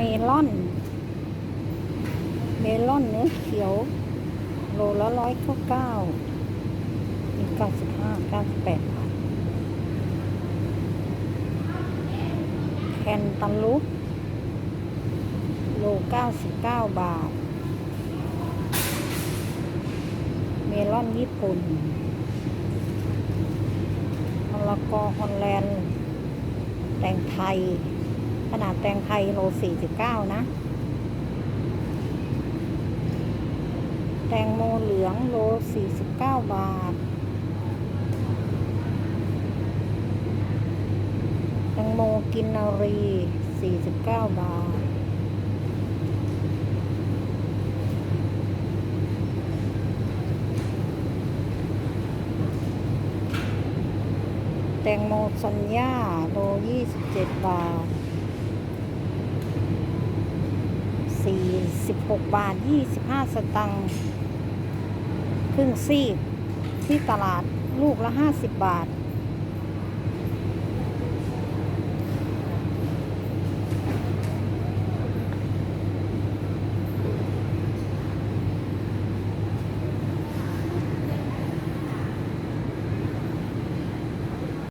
มลอน เมลอนเนื้อเขียว โลละร้อยเก้าเก้ามีเก้าสิบห้าเก้าสิบแปดบาทแคนตาลูปโลเก้าสิบเก้าบาท เมลอนญี่ปุ่นมะละกอฮอลแลนด์ แตงไทย ขนาดแตงไทยโลสี่สิบเก้านะ แตงโมเหลืองโลสี่สิบเก้าบาท แตงโมกินนารีสี่สิบเก้าบาท แตงโมสัญญาโลยี่สิบเจ็ดบาท สี่สิบหกบาทยี่สิบห้าสตังค์ครึ่งซีกที่ตลาดลูกละห้าสิบบาท